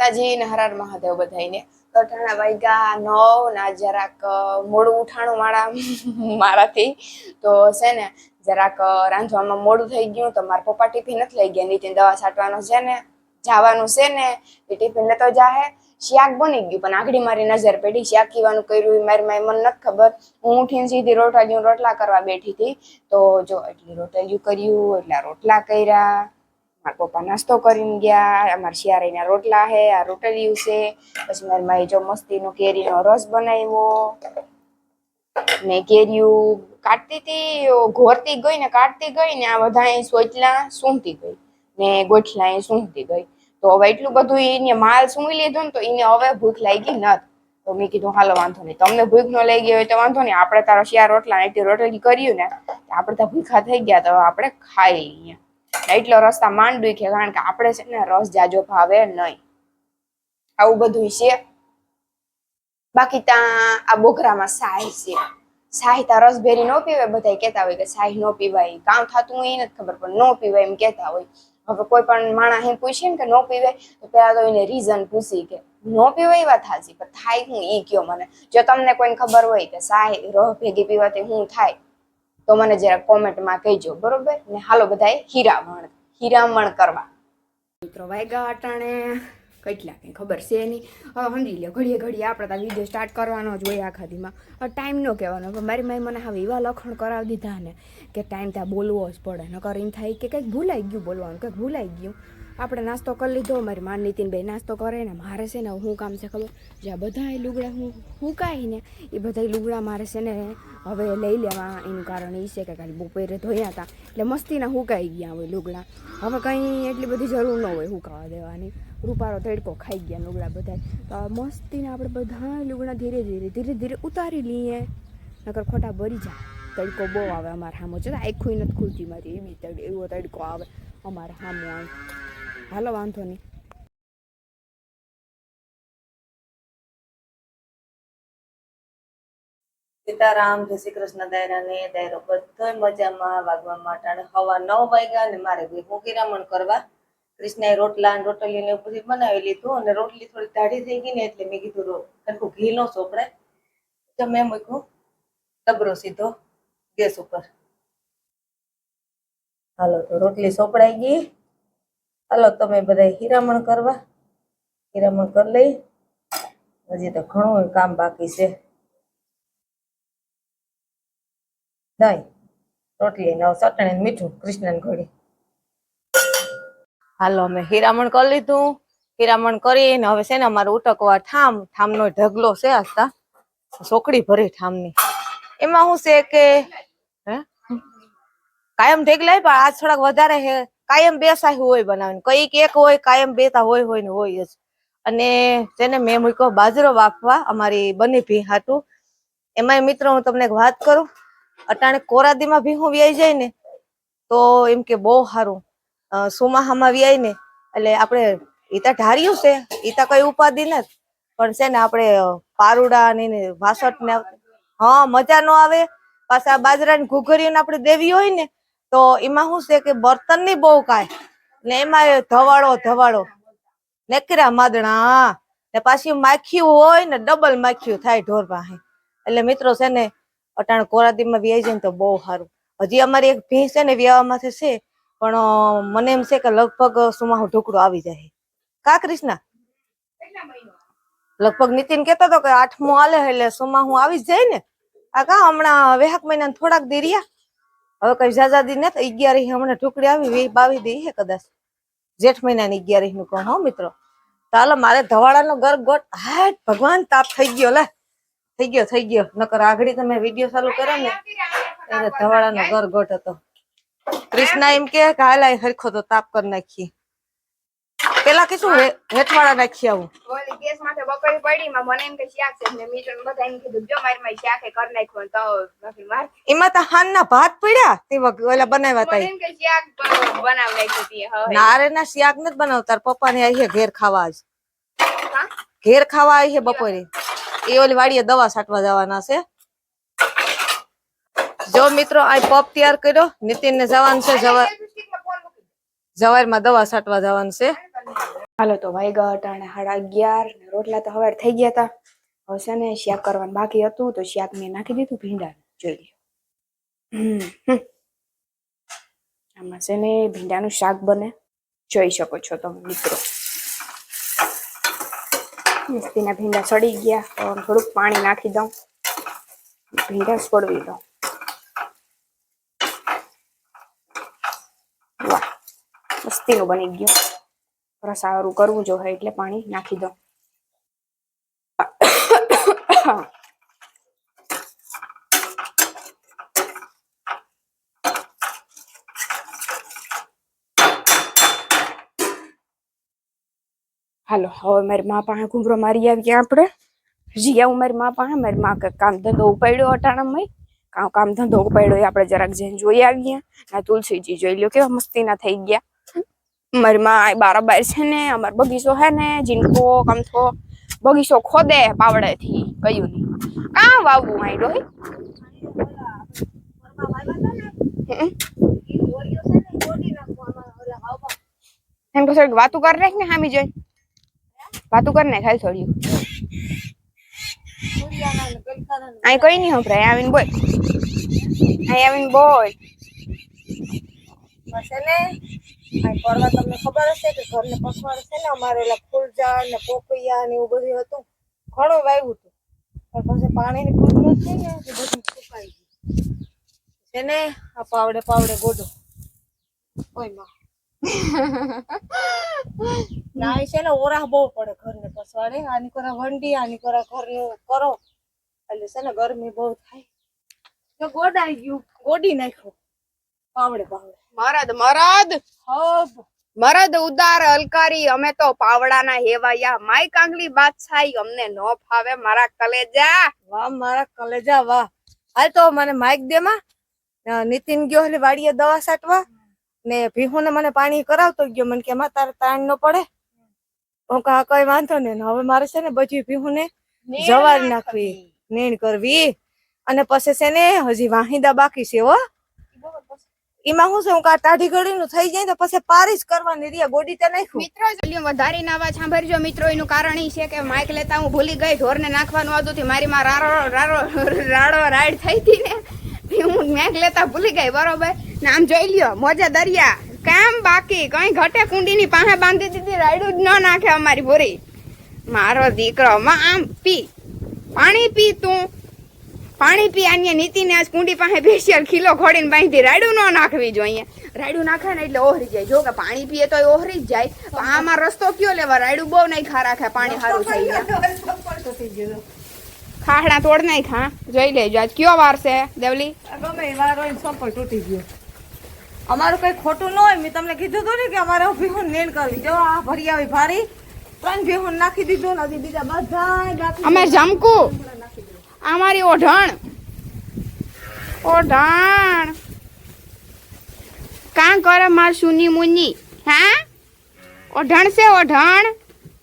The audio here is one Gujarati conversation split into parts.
માતાજી ને હરાર મહાદેવ બધાને તો અટાણા વાગ્યા નવ, ના જરાક મોડું ઉઠાણું મારા, મારાથી. તો છે ને, જરાક રાંધવામાં મોડું થઈ ગયું તો મારા પપ્પા ટિફિન નથી લઈ ગયા નીતિન દવા છાંટવાનો છે ને, જવાનું છે ને, એ ટિફિન લેતો જાહે. શાક બની ગયું, પણ આગળ મારી નજર પડી. શાક કીવાનું કર્યું મારી મારી મને નથી ખબર. હું ઉઠીને સીધી રોટલીઓ રોટલા કરવા બેઠી હતી. તો જો, એટલી રોટલિયું કર્યું, એટલા રોટલા કર્યા. મારા પપ્પા નાસ્તો કરીને ગયા, અમારા શિયાળીના રોટલા હે, આ રોટલીયું છે પછી મારી માએ જો મસ્તીનો કેરીનો રસ બનાવ્યો. ને કેરીયું કાઢતી હતી ઘોરતી ગઈ ને કાઢતી ગઈ ને આ બધા સોચલા સૂંઘતી ગઈ ને ગોઠલા અહીં સૂંઘતી ગઈ. તો હવે એટલું બધું એને માલ સૂંઘી લીધો ને તો એને હવે ભૂખ લાગી નથી. તો મેં કીધું, હાલો, વાંધો નહીં. તમને ભૂખ ન લઈ ગઈ હોય તો વાંધો નહીં. આપણે તારો શિયાળ રોટલા એટલી રોટલી કર્યું ને આપણે તો ભૂખા થઈ ગયા તો આપણે ખાઈ ને એટલો રસ્તા માંડ દુખે કારણ કે આપણે છે ને રસ જાજો ભાવે નહીં. આવું બધું છે. બાકી ત્યાં આ બોઘરામાં સાહી છે. સાહી તા રસ ભેરી ન પીવાય બધા કહેતા હોય કે સાહી ન પીવાય. કામ થતું એ નથી ખબર, પણ ન પીવાય એમ કહેતા હોય. હવે કોઈ પણ માણસ એમ પૂછે ને કે ન પીવાય, તો પેલા તો એને રીઝન પૂછી કે ન પીવાય એવા હાચી, પણ થાય હું ઈ કયો મને? જો તમને કોઈને ખબર હોય કે સાહી રહ ભેગી પીવાથી હું થાય તો મને જરા કોમેન્ટમાં કહેજો, બરોબર? ને હાલો બધાએ હીરામણ હીરામણ કરવા. મિત્રો, વાયગા અટાણે કેટલા કંઈ ખબર છે નહીં. હવે સમજી લો ઘડીએ ઘડીએ આપણે તો વીડિયો સ્ટાર્ટ કરવાનો જ હોય આખા દીમાં. ટાઈમ ન કહેવાનો, હવે મારી માય મને હવે એવા લખણ કરાવી દીધા ને કે ટાઈમ ત્યાં બોલવો જ પડે, નકર એમ થાય કે કંઈક ભૂલાઈ ગયું બોલવાનું, કંઈક ભૂલાઈ ગયું. આપણે નાસ્તો કરી લીધો, મારી માન નીતિનભાઈ નાસ્તો કરે ને મારે છે ને શું કામ છે ખબર? જે આ બધા લુગડા હું હુકાય ને, એ બધા લુગડા મારે છે ને હવે લઈ લેવા. એનું કારણ એ છે કે ખાલી બપોરે ધોયા હતા એટલે મસ્તીના હુકાઈ ગયા હોય લુગડા. હવે કંઈ એટલી બધી જરૂર ન હોય હુકાવા દેવાની. રૂપારો તડકો ખાઈ ગયા લુગડા બધા તો મસ્તીના આપણે બધા લુગડા ધીરે ધીરે ધીરે ધીરે ઉતારી લઈએ. નકર ખોટા ભરી જાય. તડકો બહુ આવે અમારે સામો છે આખું નથી ખુલતી મારી. એવી તડ, એવો તડકો આવે અમારે સામો આવે હાલો, વાંધો સીતારામ, જય શ્રી કૃષ્ણ દાયરા ને દાયરો બધોય મજામાં વાગવા માટાણે હવા નવ વાગ્યા અને મારે કિરામણ કરવા. કૃષ્ણએ રોટલા અને રોટલી ને બધું બનાવી લીધું અને રોટલી થોડી ટાઢી થઈ ગઈ ને એટલે મેં કીધું, રો, સરખું ઘી નો સોપડાય તો મેં મૂક્યું ડબરો સીધો ગેસ ઉપર. હાલો, તો રોટલી સોપડાઈ ગઈ. હાલો, તમે બધા હીરામણ કરવા. હીરામણ કરી લઈ. હજી તો ઘણું કામ બાકી છે. દહીં રોટલી નવ ચટણી મીઠું કૃષ્ણ ઘોડી. હાલો, અમે હીરામણ કરી લીધું. હીરામણ કરીને હવે છે ને અમારે ઉટકવા ઠામ, ઠામનો ઢગલો છે આસ્તા સોકડી ભરી ઠામની. એમાં શું છે કે, હે? કાયમ ઢેગલા પણ આજ થોડાક વધારે છે કાયમ બે સાહી હોય બનાવીને કંઈક એક હોય, કાયમ બેતા હોય હોય ને હોય જ. અને તેને મેં મૂક્યો બાજરો વાપવા, અમારી બની ભી હાટું. એમાંય મિત્રો હું તમને વાત કરું. અટાણે કોરાદીમાં ભી હું વ્યાઈ જાય ને, તો એમ કે બહુ સારું સુમાહામાં વ્યાય ને, એટલે આપણે ઈતા ઢાર્યું છે ઈતા કઈ ઉપાધિ નથી. પણ છે ને આપણે પારુડા ને વાસઠ ને, હા, મજા નો આવે. પાછા બાજરાની ઘૂઘરીઓ આપણે દેવી હોય ને તો એમાં શું છે કે બર્તનની બહુ કાય ને એમાં ધવાડો ધવાડો નેકરા માદણા, ને પાછી માખ્યું હોય ને ડબલ માખ્યું થાય ઢોર પાસે. એટલે મિત્રો છે ને, અટાણ કોરાદીમાં વ્યાય જાય ને તો બહુ સારું. હજી અમારી એક ભેંસ છે ને, વ્યાવામાંથી છે, પણ મને એમ છે કે લગભગ સુમાહો ઢોકળો આવી જાય. કા કૃષ્ણા લગભગ નીતિન કેતો હતો કે આઠમું આલે એટલે સુમાહુ આવી જ જાય ને. આ કા હમણાં વેહાક મહિના થોડાક દેરિયા હવે કઈ જાજાદી ને અગિયારી હમણાં ઢુકડી આવી વી બાવી દી હે કદાચ. જેઠ મહિનાની અગિયારી નું કહું હો મિત્રો? ચાલો મારે ધવાડાનો ગર ગોટ હાટ, ભગવાન તાપ થઈ ગયો, લે. થઈ ગયો થઈ ગયો. નકર આગળી તમે વીડિયો ચાલુ કરો ને ત્યારે ધવાડાનો ઘર ગોટ હતો. કૃષ્ણા એમ કે, હાલ આ હરખો તો તાપ કરી નાખીએ. પેલા કે શું હેઠવાળા નાખી આવું? ઓલી ગેસ માથે બકરી પડી માં મને એમ કે શાક છે ને મીટર બધા એમ કીધું જો મારી મારી શાકે કર નાખ્યો તો બાકી માર. એમાં તો હાનના ભાત પડ્યા? તે વખત ઓલા બનાવ્યા તા એમ કે શાક બનાવ નાખ્યું તી હવે. નારે ના શાક નથી બનાવતા. પપ્પા ને આવી ઘેર ખાવા આજ. ઘેર ખાવા આવી છે બપોરે. એ ઓલી વાડીએ દવા છાંટવા જવાના છે. જો મિત્રો આ પપ તૈયાર કર્યો. નીતિન ને જવાનું છે જવા જવારમાં દવા છાંટવા જવાનું છે. હાલો તો વાગ્યા અને સાડા અગિયાર રોટલા તો હવે થઈ ગયા હતા હવે છે ને શાક કરવાનું બાકી હતું તો શાક મેં નાખી દીધું ભીંડા. જોઈ લો. આમાં છે ને ભીંડાનું શાક બને. જોઈ શકો છો તમે મિત્રો. મસ્તીના ભીંડા સડી ગયા. તો થોડુંક પાણી નાખી દઉં. ભીંડા છોડવી દઉં. વાહ, મસ્તીનું બની ગયું. રસાવાળું કરવું જો એટલે પાણી નાખી દો. હાલો, હવે મારી મા પાસે ઘૂમરો મારી આવીએ આપણે. જીયા ઉમેર મારી મા પાસે, મારી મા કામ ધંધો ઉપાડ્યો અટાણામાં. કામ ધંધો ઉપાડ્યો આપણે જરાક જઈને જોઈ આવીએ. તુલસીજી જોઈ લ્યો, કેવા મસ્તીના થઈ ગયા. મારી બારોબાર છે ને, અમાર બગીચો હે ને, જીનકો કમથો બગીચો ખોદે પાવડે થી કયું નહીં કાં વાવવું માય ડોહી એમ કે થોડીક વાતું કર નાખ ને હામી જોઈ વાતું કર નાખ હાલ થોડી અહીં કઈ નહીં હંભરાય આવીને બોલ. અહીં આવીને બોલ. કરવા તમને ખબર હશે કે ઘરને પસવાડ છે ને અમારે ઓલા ફૂલઝાડ ને પોપૈયા ને એવું બધું હતું. ઘણું વાવ્યું હતું. પણ પછી પાણીની પૂર થઈ ને એ બધું સુકાઈ ગયું. છે ને આ પાવડે પાવડે ગોડો ઓયમાં. ના છે ને ઓરાહ બહુ પડે ઘરને પસવાડે. આની કોરા વંડી આની કોરા ઘરનું કરો. એટલે છે ને ગરમી બહુ થાય. તો ગોડાઈ ગયું ગોડી નાખ્યું. પાવડે પાવડે. મરદ મરદ! હબ. મરદ ઉદાર અલકારી અમે તો પાવડાના હેવાયા. માય કાંગલી બાદશાહી અમને નો ફાવે મારા કલેજા. વાહ મારા કલેજા વાહ. હાલ તો મને માઇક દે માં. નીતિન ગયો એટલે વાડીએ દવા સાટવા. ને ભીહું ને મને પાણી કરાવતો ગયો. મને કે માં તારે તાણ ન પડે. હું કહા કઈ વાંધો ને હવે મારે છે ને બધી ભીહું ને જવાર નાખવી. નીણ કરવી. અને પછી છે ને હજી વાહિંદા બાકી છે હો. એમાં હું છે, હું કા ટાઢી ઘડી નું થઈ જાય તો પછી પારી જ કરવાની રિયા, ગોડી તે નાખ્યું. મિત્રો જલ્દી વધારીને અવાજ સાંભળજો મિત્રો, એનું કારણ એ છે કે માઇક લેતા હું ભૂલી ગઈ, ઢોરને નાખવાનું હતું થી મારી માં રારો રારો, રાડો રાડ થઈ હતી ને હું માઇક લેતા ભૂલી ગઈ, બરોબર? ને આમ જોઈ લ્યો, મોજા દરિયા, કામ બાકી? કઈ ઘટે કુંડીની પાસે બાંધી દીધી રાયડું જ ન નાખે અમારી ભૂરી. મારો દીકરો, માં આમ પી, પાણી પી તું પાણી પી આની નીતિને આજ કુંડી પાસે બેસ્યા ખીલો ખોડીને બાંધી રાયડું ન નાખવી જોઈએ. રાયડું નાખે ને એટલે ઓહરી જાય. જો કે પાણી પીએ તો ઓહરી જ જાય. પણ આમાં રસ્તો કયો લેવા? રાયડું બહુ નહીં ખા રાખે પાણી સારું થઈ જાય. ખાહડા તોડ નહીં ખા. જોઈ લેજો આજ કયો વાર છે દેવલી? ગમે વાર હોય સંપલ તૂટી ગયો. અમારું કઈ ખોટું ન હોય મેં તમને કીધું હતું ને કે અમારે ભીહું નેણ કરવી. જો આ ભરી આવી ભારી. ત્રણ ભીહું નાખી દીધું નથી બીજા બધા અમે જમકુ. અમારી ઓઢણ. ઓઢણ. કાં કરે માર સુની મુની? હા? ઓઢણ છે ઓઢણ?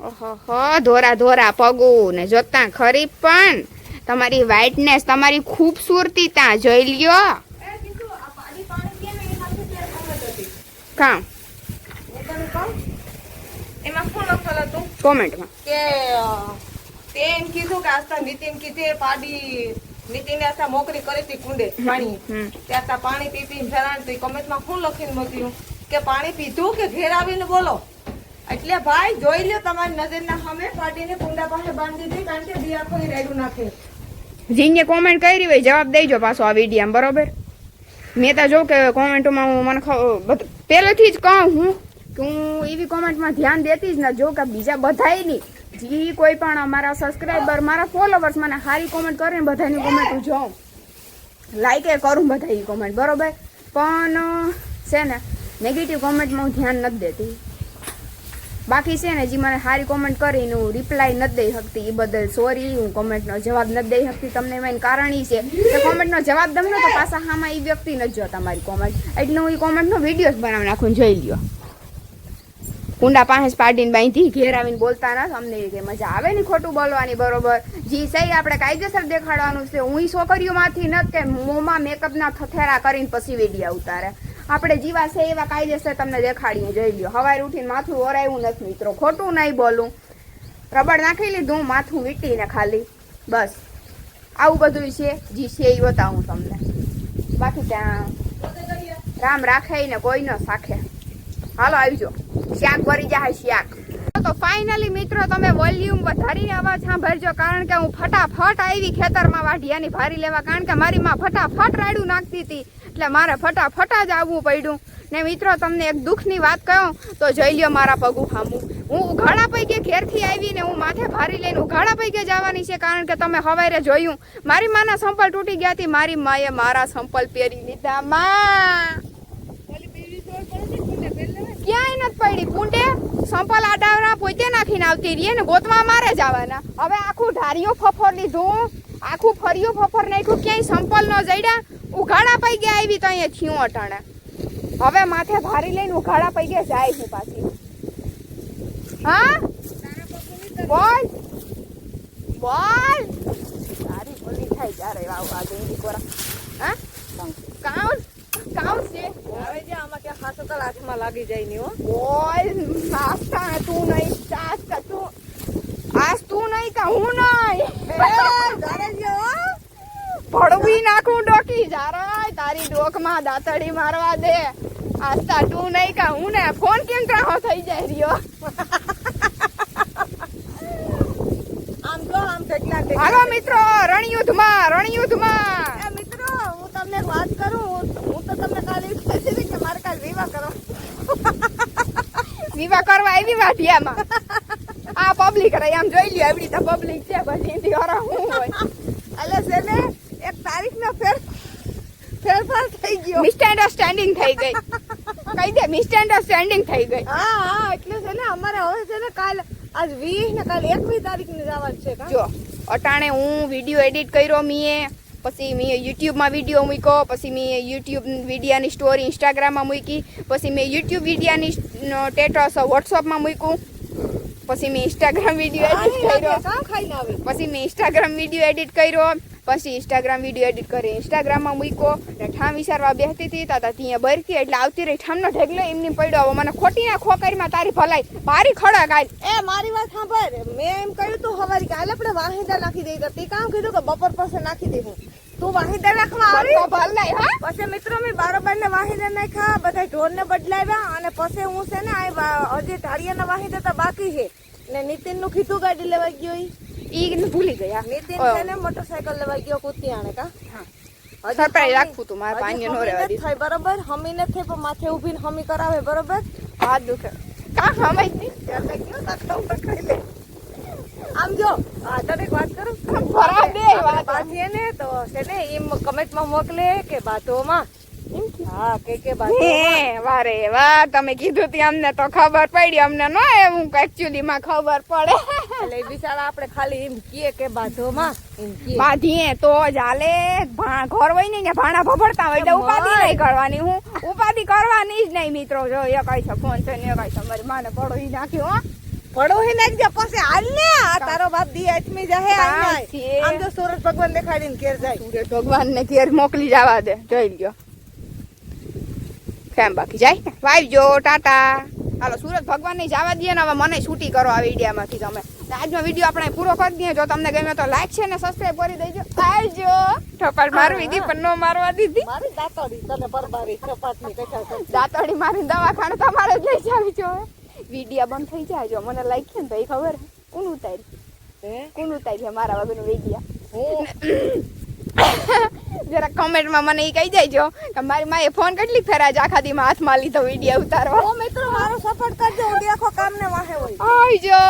ઓહો ધોરા ધોરા પગું ને જોતા ખરી પણ તમારી વ્હાઇટનેસ તમારી ખૂબસૂરતી ત્યાં જોઈ લ્યો. એ કીધું, આ પાણી પાણી પીએ ને એનાથી તે ખબર હતી. કાં હું તને કહું? એમાં કોમેન્ટમાં. કે તે એમ કીધું કે આસ્તા નીતિન કીધે પાડી નીતિને આસ્તા મોકરી કરી હતી કુંડે પાણી. ત્યાં તા પાણી પી થઈ કમેન્ટમાં શું લખીને મોકલ્યું કે પાણી પીધું કે ઘેર આવીને બોલો? એટલે ભાઈ જોઈ લ્યો તમારી નજરના સામે પાટીને કુંડા પાસે બાંધી દીધી કારણ કે દિયા કોઈ રેડું નાખે. જીને કોમેન્ટ કરી હોય જવાબ દેજો પાછો આ વિડીયામાં બરોબર? મેં તો જો કે કોમેન્ટોમાં હું મને પહેલેથી જ કહું હું કે હું એવી કોમેન્ટમાં ધ્યાન દેતી જ ના જો કે બીજા બધાય નહીં જે, કોઈ પણ અમારા સબસ્ક્રાઈબર મારા ફોલોવર્સ મને સારી કોમેન્ટ કરીને બધાની કોમેન્ટ હું જોઉં. લાઈક એ કરું બધા કોમેન્ટ બરોબર? પણ છે ને નેગેટિવ કોમેન્ટમાં હું ધ્યાન નથી દેતી. બાકી છે ને, જે મને સારી કોમેન્ટ કરીને હું રિપ્લાય નથી દઈ શકતી એ બદલ સોરી હું કોમેન્ટનો જવાબ નથી દઈ શકતી તમને, એમાં એનું કારણ એ છે. કે કોમેન્ટનો જવાબ દમ તો પાછા હામાં એ વ્યક્તિ નથી જોતા મારી કોમેન્ટ એટલે હું એ કોમેન્ટનો વીડિયો જ બનાવી નાખું જોઈ લ્યો. કુંડા પાસે પાડીને બાંધી ઘેર આવીને બોલતા ના અમને કે મજા આવે ને ખોટું બોલવાની, બરોબર? જી સહી, આપણે કાયદેસર દેખાડવાનું છે. હું છોકરીઓમાંથી નથી કે મોંમાં મેકઅપના થથેરા કરીને પછી વેડિયા ઉતારે આપણે જીવા છે એવા કાયદેસર તમને દેખાડીએ જોઈ લ્યો. હવારે ઉઠીને માથું ઓરાયું નથી મિત્રો. ખોટું નહીં બોલું. રબડ નાખી લીધું, માથું વીટીને ખાલી. બસ. આવું બધું છે. જી છે એ બતાવું તમને. બાકી ત્યાં રામ રાખે ને કોઈ ન સાખે. હાલો, આવજો. શાક ભરી જાય શાક. તો ફાઇનલી મિત્રો તમે વોલ્યુમ વધારીને અવાજ સાંભળજો, કારણ કે હું ફટાફટ આવી ખેતરમાં વાઢિયાની ભારી લેવા, કારણ કે મારી માં ફટાફટ રાડું નાખતી હતી. એટલે મારે ફટાફટ જ આવવું પડ્યું. ને મિત્રો, તમને એક દુઃખની વાત કહું, તો જોઈ લ્યો મારા પગું ખામું હું ઉઘાડા પૈકે ઘેરથી આવીને હું માથે ભારી લઈને ઉઘાડા પૈકે જવાની છે, કારણ કે તમે હવારે જોયું. મારી માના સંપલ તૂટી ગયા હતી મારી માએ મારા સંપલ પહેરી લીધા. માં! ક્યાંય નથી પડી. કુંડે સંપલ આડાવના પોતે નાખીને આવતી રહીએ ને ગોતવા મારે જવાના હવે આખું ઢારીઓ ફફર લીધું. આખું ફર્યું ફફર નાખ્યું. ક્યાંય સંપલ ન જડ્યા. ઉઘાડા પૈ ગયા આવી તો અહીંયા થયું અટાણે. હવે માથે ભારી લઈને ઉઘાડા પૈ ગયા જાય હું પાછી. હા? બોલ. બોલ. સારી બોલી થાય ત્યારે આવું આ દેંગી કોરા. હા? કાઉન કાઉન છે? જે ખાસો તો હાથમાં લાગી જાય ને બોલ નાસ્તા તું નહીં ચાસ્તા તું? આજ તું નહીં કા હું નહીં? ભડવી નાખું ડોકી. જારાય તારી ડોકમાં દાતડી મારવા દે. આસ્તા તું નહીં કા હું ને? ફોન કેમ ત્રાહો થઈ જાય રહ્યો? આમ તો આમ ઠેકલા. હાલો મિત્રો રણયુદ્ધમાં રણયુદ્ધમાં એ મિત્રો હું તમને એક વાત કરું હું- હું હતી કે મારે કાલ વિવાહ કરો. વિવાહ કરવા આવી વાઢિયામાં આ પબ્લિક રહી આમ જોઈ લ્યો એવડી તો પબ્લિક છે પછી એની વાળા હું હોય. એટલે છે ને એક તારીખનો ફેર ફેરફાર થઈ ગયો. મિસઅન્ડરસ્ટેન્ડિંગ થઈ ગઈ. કહી દે મિસઅન્ડરસ્ટેન્ડિંગ થઈ ગઈ. હા હા એટલે છે ને અમારે હવે છે ને કાલ આજ વીસ ને કાલ એકવીસ તારીખની જવાનું છે? જો અટાણે હું વીડિયો એડિટ કર્યો મીએ. પછી મેં યુટ્યુબમાં વીડિયો મૂક્યો પછી મેં યુટ્યુબ વિડીયાની સ્ટોરી ઇન્સ્ટાગ્રામમાં મૂકી પછી મેં યુટ્યુબ વિડીયાની સ્ટેટસ વોટ્સઅપમાં મૂક્યું પછી મેં ઇન્સ્ટાગ્રામ વીડિયો એડિટ કર્યો. પછી મેં ઇન્સ્ટાગ્રામ વીડિયો એડિટ કર્યો પછી ઇન્સ્ટાગ્રામ વીડિયો એડિટ કરી ઇન્સ્ટાગ્રામમાં મૂક્યો ને ઠામ વિચારવા બેસતી હતી તાતા ત્યાં બરકી એટલે આવતી રહી. ઠામનો ઢગલો એમની પડ્યો. હવે મને ખોટી ના ખોકરીમાં તારી ભલાઈ. ભારી ખડા ગાય. એ મારી વાત સાંભળ. મેં એમ કહ્યું તું હવારી કાલે આપણે વાહિંદા નાખી દઈ તો તે કામ કીધું કે બપોર પાસે નાખી દે તું વાહિદા નાખવા આવી? તો ભલ નહીં હા? પછી મિત્રો મેં બારોબાર ને વાહિદા નાખ્યા બધા ઢોર ને બદલાવ્યા અને પછી હું છે ને આ હજી ઢાળિયાના વાહિદા તો બાકી છે. ને નીતિનનું કીધું ગાડી લેવા ગયો ઈ. ભૂલી ગયા. નીતિન મોટરસાયકલ લેવા ગયો કુતિયાણે કા? સરપ્રાઈઝ રાખવું તું મારે હજી નો રહેવા નથી થઈ બરોબર? હમી નથી થઈ પણ માથે ઊભીને હમી કરાવે બરોબર? હાથ દુખે. કા હમાઈ નહીં ત્યારે કયો તાકતો પકડી લે. આમ જો તને એક વાત કરું? ભરા દે વાત પાછી ને તો છે ને એમ કમેન્ટમાં મોકલે કે બાતોમાં વારે વાહ તમે કીધું તી અમને તો ખબર પડી. અમને ન એવું એકચ્યુઅલી માં ખબર પડે. એટલે બિચારા આપણે ખાલી એમ કીએ કે બાધોમાં એમ કીએ બાંધીએ તો જ હાલે. ઘર હોય ને ભાણા ભભડતા હોય એટલે ઉપાધિ નહીં કરવાની હું. ઉપાધિ કરવાની જ નહીં મિત્રો. જો એ કઈ છે ફોન છે ને એ કઈ છે મારી માને પડો ઈ નાખ્યો હો. પડો હે નાખજે પછી હાલ ને. આ તારો બાપ દી આઠમી જાહે? આમ તો સુરત ભગવાન દેખાડીને ઘેર જાય. ભગવાન ને ઘેર મોકલી જવા દે. જોઈ લ્યો. કેમ બાકી જાય ને? વાવજો ટાટા. હાલો સુરત ભગવાન ને જવા દઈએ ને હવે મને છૂટી કરો આ વિડીયામાંથી તમે. તો આજનો વીડિયો આપણે પૂરો કરી દઈએ. જો તમને ગમે તો લાઈક છે ને સબસ્ક્રાઇબ કરી દેજો. આવજો. ઠપાટ મારવી હતી પણ ન મારવા દીધી. મારી દાતડી તને પરબારી ઠપાટની કરી. દાંતડી મારી દવાખાને તમારે જ લઈ જાવી જો વીડિયો બંધ થઈ જાય. જો મને લાઈક છે ને તો એ ખબર કોણ ઉતારી? કોણ ઉતારી મારા વગરનું વીડિયો? જરા કમેન્ટમાં મને એ કહી દેજો કે મારી માએ ફોન કેટલી ફેરા જ આખા દીમાં હાથમાં લીધો વીડિયો ઉતારવા. ઓ મિત્રો મારો સપોર્ટ કરજો. હું દેખો કામ ને વાહે હોય. આવજો.